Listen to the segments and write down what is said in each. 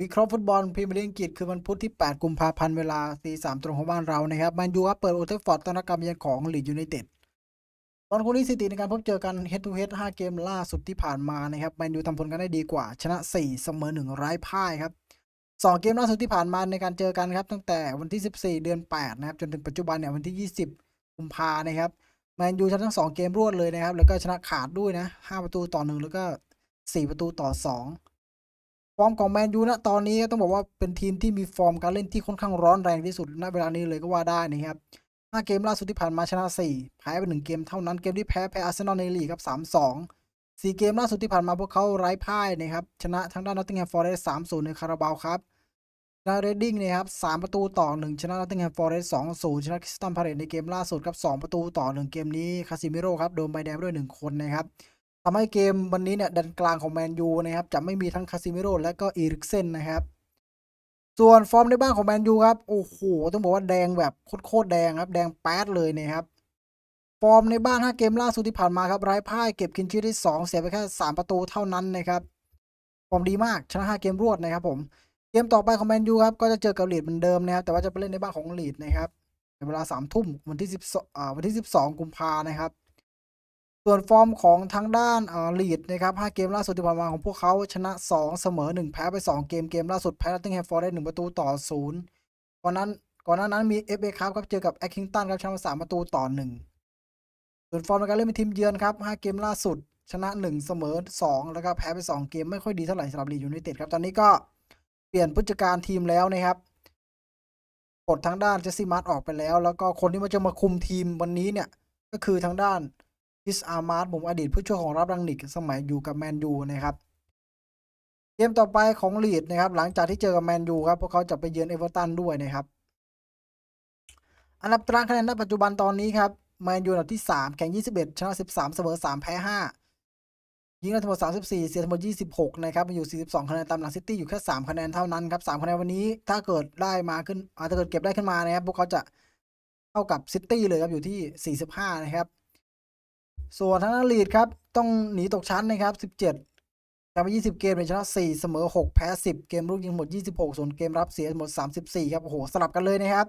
วิเคราะห์ฟุตบอลพรีเมียร์ลีกอังกฤษคือวันพุธที่ 8 กุมภาพันธ์เวลาตีสามตรงของบ้านเรานะครับแมนยูครับเปิดโอเทฟฟอร์ดต้อนรับการมเยือนของลีดยูไนเต็ดตอนคู่นี้สถิติในการพบเจอกัน head to head 5เกมล่าสุดที่ผ่านมานะครับแมนยูทำผลกันได้ดีกว่า ชนะ 4 เสมอ1ไร้พ่ายครับ2เกมล่าสุดที่ผ่านมาในการเจอกันครับตั้งแต่วันที่ 14 เดือน 8 นะครับจนถึงปัจจุบันเนี่ยวันที่ 20 กุมภานะครับแมนยูชนะทั้ง 2 เกมรวดเลยนะครับแล้วก็ชนะขาดด้วยนะ5ประตูต่อ 1 แล้วก็ 4 ประตูต่อ 2 ฟอร์มของแมนยูณตอนนี้ก็ต้องบอกว่าเป็นทีมที่มีฟอร์มการเล่นที่ค่อนข้างร้อนแรงที่สุดณเวลานี้เลยก็ว่าได้นะครับ5เกมล่าสุดที่ผ่านมาชนะ4แพ้ไป1เกมเท่านั้นเกมที่แพ้แพ้อาร์เซนอลในลีกครับ3-2 4เกมล่าสุดที่ผ่านมาพวกเขาไร้พ่ายนะครับชนะทางด้านนอตติงแฮมฟอร์เรสต์3-0ในคาราบาวครับชนะเรดดิ้งนะครับ3ประตูต่อ1ชนะนอตติงแฮมฟอร์เรสต์2-0ชนะคริสตันพาเลตในเกมล่าสุดครับ2ประตูต่อ1เกมนี้คาซิมิโร่ครับโดนใบแดงด้วย1คนนะครับ ทำให้เกมวันนี้เนี่ยดันกลางของแมนยูนะครับจะไม่มีทั้งคาซิมิโรและก็อีริกเซนนะครับ ส่วนฟอร์มในบ้านของแมนยูครับ โอ้โห ต้องบอกว่าแดงแบบโคตรแดงครับ แดงแป๊ดเลยนะครับฟอร์มในบ้าน 5 เกมล่าสุดที่ผ่านมาครับไร้พ่ายเก็บคินชีได้ 2 เสียไปแค่ 3 ประตูเท่านั้นนะครับฟอร์มดีมากชนะ 5 เกมรวดนะครับผมเกมต่อไปของแมนยูครับก็จะเจอกับลีดเหมือนเดิมนะครับแต่ว่าจะไปเล่นในบ้านของลีดนะครับในเวลา3ทุ่มวันที่10อ่าวันที่ 12 กุมภานะครับ ส่วนฟอร์มของทางด้านเอ่อลีดนะครับ5เกมล่าสุดที่ผ่านมาของพวกเขาชนะ 2 เสมอ 1 แพ้ไป 2 เกมเกมล่าสุดแพ้ตติงแฮมฟอร์เรสต์1ประตูต่อ0ก่อนนั้นก่อนหน้านั้นมี FA ครับครับเจอกับแอคคิงตันครับชนะ3ประตูต่อ 1 ส่วนฟอร์มในการเล่นเป็นทีมเยือนครับ5เกมล่าสุด ชนะ 1 เสมอ 2 แล้วก็แพ้ไป 2 เกมไม่ค่อยดีเท่าไหร่สำหรับลีดยูไนเต็ดครับตอนนี้ก็เปลี่ยนผู้จัดการทีมแล้วนะครับปลดทางด้านเจสซี่มาร์ตออกไปแล้ว แล้วก็คนที่มาจะมาคุมทีมวันนี้เนี่ยก็คือทางด้าน อิสอามาร์ผมอดีตผู้ช่วยของรับรังนิกสมัยอยู่กับแมนยูนะครับเกมต่อไปของลีดนะครับ หลังจากที่เจอกับแมนยูครับพวกเขาจะไปเยือนเอเวอร์ตันด้วยนะครับอันดับตารางคะแนนณปัจจุบันตอนนี้ครับแมนยูอันดับที่ 3 แข่ง 21 ชนะ 13 เสมอ 3 แพ้ 5 ยิงได้ทั้งหมด 34 เสียทั้งหมด 26 นะครับมาอยู่ 42 คะแนนตามหลังซิตี้อยู่แค่ 3 คะแนนเท่านั้นครับ 3 คะแนนวันนี้ถ้าเกิดได้มาขึ้นอาจจะเกิดเก็บได้ขึ้นมานะครับพวกเขาจะเท่ากับซิตี้เลยครับอยู่ที่ 45 นะครับ ส่วนทางด้านลีดครับ ต้องหนีตกชั้นนะครับ 17ทำไป20 เกมเลยชนะ 4 เสมอ 6 แพ้ 10 เกมรุกยิงหมด 26 ส่วนเกมรับเสียหมด 34 ครับ โอ้โห สลับกันเลยนะครับ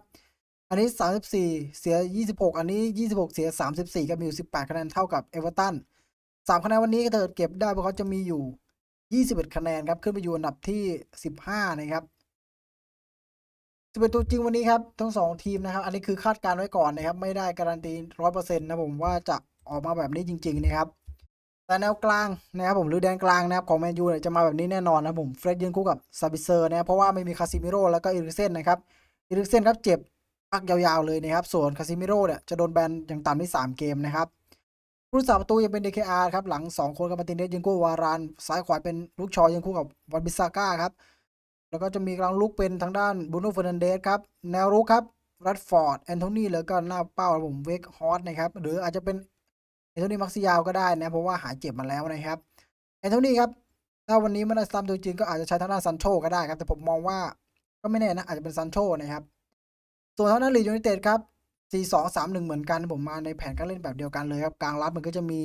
อันนี้ 34 เสีย 26 อันนี้ 26 เสีย 34ครับมีอยู่18 คะแนนเท่ากับเอเวอร์ตัน3คะแนนวันนี้ก็เกิดเก็บได้เพวกเขาจะมีอยู่ 21 คะแนนครับ ขึ้นไปอยู่อันดับที่ 15 นะครับจะเป็นตัวจริงวันนี้ครับ ทั้งสองทีมนะครับ อันนี้คือคาดการณ์ไว้ก่อนนะครับ ไม่ได้การันตีร้อยเปอร์เซ็นต์นะผมว่าจะ ออกมาแบบนี้จริง ๆ นะครับ แต่แนวกลางนะครับผมหรือแดนกลางนะครับของแมนยูเนี่ยจะมาแบบนี้แน่นอนนะผมเฟรดยืนคู่กับซาบิเซอร์นะครับเพราะว่าไม่มีคาซิมิโร่แล้วก็อีริเซนนะครับอีริเซนครับเจ็บพักยาวๆเลยนะครับส่วนคาซิมิโร่เนี่ยจะโดนแบนอย่างต่ำที่3เกมนะครับผู้รักษาประตูยังเป็น DKR ครับหลัง 2 คนกับมาตินเนสยืนคู่วารานซ้ายขวาเป็นลูกชอยืนคู่กับวันบิซาก้าครับแล้วก็จะมีกลางลุกเป็นทางด้านบูโน่เฟอร์นันเดสครับแนวรุกครับรัดฟอร์ดแอนโทนีแล้วก็หน้าเป้าผมเวกฮอสนะครับหรืออาจจะเป็น อนโทนีมักซิยาวก็ได้นะเพราะว่าหายเจ็บมาแล้วนะครับแอนโทนีครับถ้าวันนี้ม่ได้ตามตัวจริงก็อาจจะใช้ทางด้านซันโชก็ได้ครับ แต่ผมมองว่าก็ไม่แน่นะอาจจะเป็นซันโชนะครับ ส่วนทางด้านลีดยูไนเต็ดครับ4-2-3-1 เหมือนกันผมมาในแผนการเล่นแบบเดียวกันเลยครับ กลางรับมันก็จะมี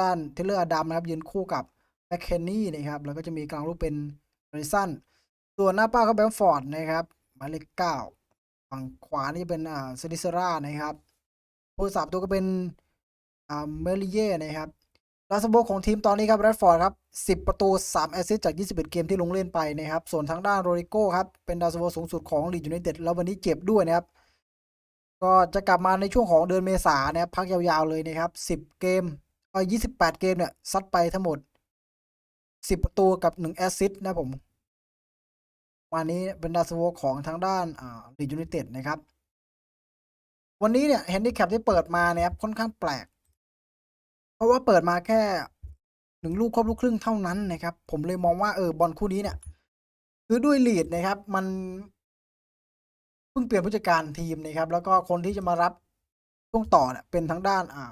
ด้านเทเลอร์อดัมนะครับ ยืนคู่กับแมคเคนนี่นะครับ แล้วก็จะมีกลางลูกเป็นเรซันส่วนหน้าป้าก็แบมฟอร์ดนะครับหมายเลขเก้าฝั่งขวานี่เป็นอ่าซิดิเซรานะครับผู้สับตัวก็เป็น อเมลิเย่นะครับลาสโบของทีมตอนนี้ครับแรดฟอร์ดครับ 10 ประตู 3 แอสซิสต์จาก 21 เกมที่ลงเล่นไปนะครับ ส่วนทางด้านโรริโก้ครับ เป็นดาวซันโบสูงสุดของลีดยูไนเต็ดแล้ววันนี้เจ็บด้วยนะครับ ก็จะกลับมาในช่วงของเดือนเมษายนนะครับพักยาวๆเลยนะครับ 10 เกมเออ28 เกมเนี่ยซัดไปทั้งหมด 10 ประตูกับ 1 แอสซิสต์นะผมวันนี้เป็นดาวซันโวของทางด้านอ่าลีดยูไนเต็ดนะครับ วันนี้เนี่ยแฮนดิแคปที่เปิดมาเนี่ยครับค่อนข้างแปลก เพราะว่าเปิดมาแค่หนึ่งลูกครบลูกครึ่งเท่านั้นนะครับ ผมเลยมองว่าเออบอลคู่นี้เนี่ยคือด้วยลีดนะครับ มันเพิ่งเปลี่ยนผู้จัดการทีมนะครับ แล้วก็คนที่จะมารับช่วงต่อเนี่ยเป็นทางด้านอ่า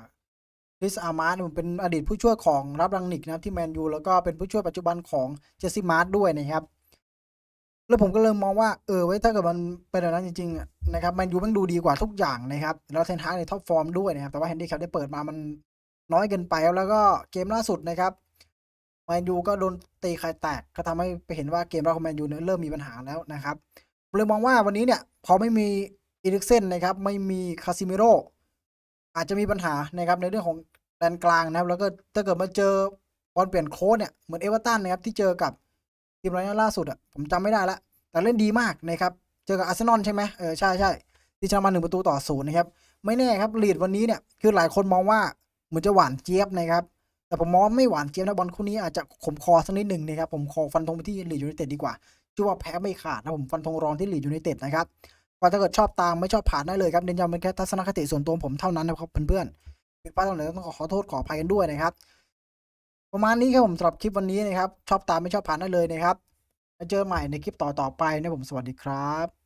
คริสอามาร์มันเป็นอดีตผู้ช่วยของรับรังนิกนะครับที่แมนยูแล้วก็เป็นผู้ช่วยปัจจุบันของเจสซี่มาร์ตด้วยนะครับ แล้วผมก็เลยมมองว่าเออไว้ถ้าเกิดมันเป็นแบบนั้นจริงๆนะครับแมนยูมันดูดีกว่าทุกอย่างนะครับแล้วเทนฮาในท็อปฟอร์มด้วยนะครับแต่ว่าแฮนดี้แคปได้เปิดมามัน น้อยเกินไปแล้วก็เกมล่าสุดนะครับแมนยูก็โดนตีไข่แตกก็ทำให้ไปเห็นว่าเกมรับของแมนยูเนี่ยเริ่มมีปัญหาแล้วนะครับเลยมองว่าวันนี้เนี่ยพอไม่มีอีริกเซนนะครับไม่มีคาซิเมโรอาจจะมีปัญหานะครับในเรื่องของแดนกลางนะครับแล้วก็ถ้าเกิดมาเจอบอลเปลี่ยนโค้ชเนี่ยเหมือนเอเวอร์ตันนะครับที่เจอกับทีมไรอันล่าสุดอะผมจำไม่ได้ละแต่เล่นดีมากนะครับเจอกับอาร์เซนอลใช่ไหมเออใช่ใช่ที่ชนะมาหนึ่งประตูต่อศูนย์นะครับไม่แน่ครับลีดวันนี้เนี่ยคือหลายคนมองว่า เหมือนจะหวานเจี๊ยบนะครับ แต่ผมมองว่าไม่หวานเจี๊ยบนะบอลคู่นี้อาจจะขมคอสักนิดหนึ่งนะครับผมขอฟันธงไปที่ลีดยูไนเต็ดดีกว่าชื่อว่าแพ้ไม่ขาดนะผมฟันธงรองที่ลีดยูไนเต็ดนะครับก็ถ้าเกิดชอบตามไม่ชอบผ่านได้เลยครับเน้นย้ำเป็นแค่ทัศนคติส่วนตัวผมเท่านั้นนะครับเพื่อนๆผิดพลาดตรงไหนต้องขอโทษขออภัยกันด้วยนะครับ ประมาณนี้ครับผมสำหรับคลิปวันนี้นะครับ ชอบตามไม่ชอบผ่านได้เลยนะครับแล้วเจอใหม่ในคลิปต่อๆไปนะผมสวัสดีครับ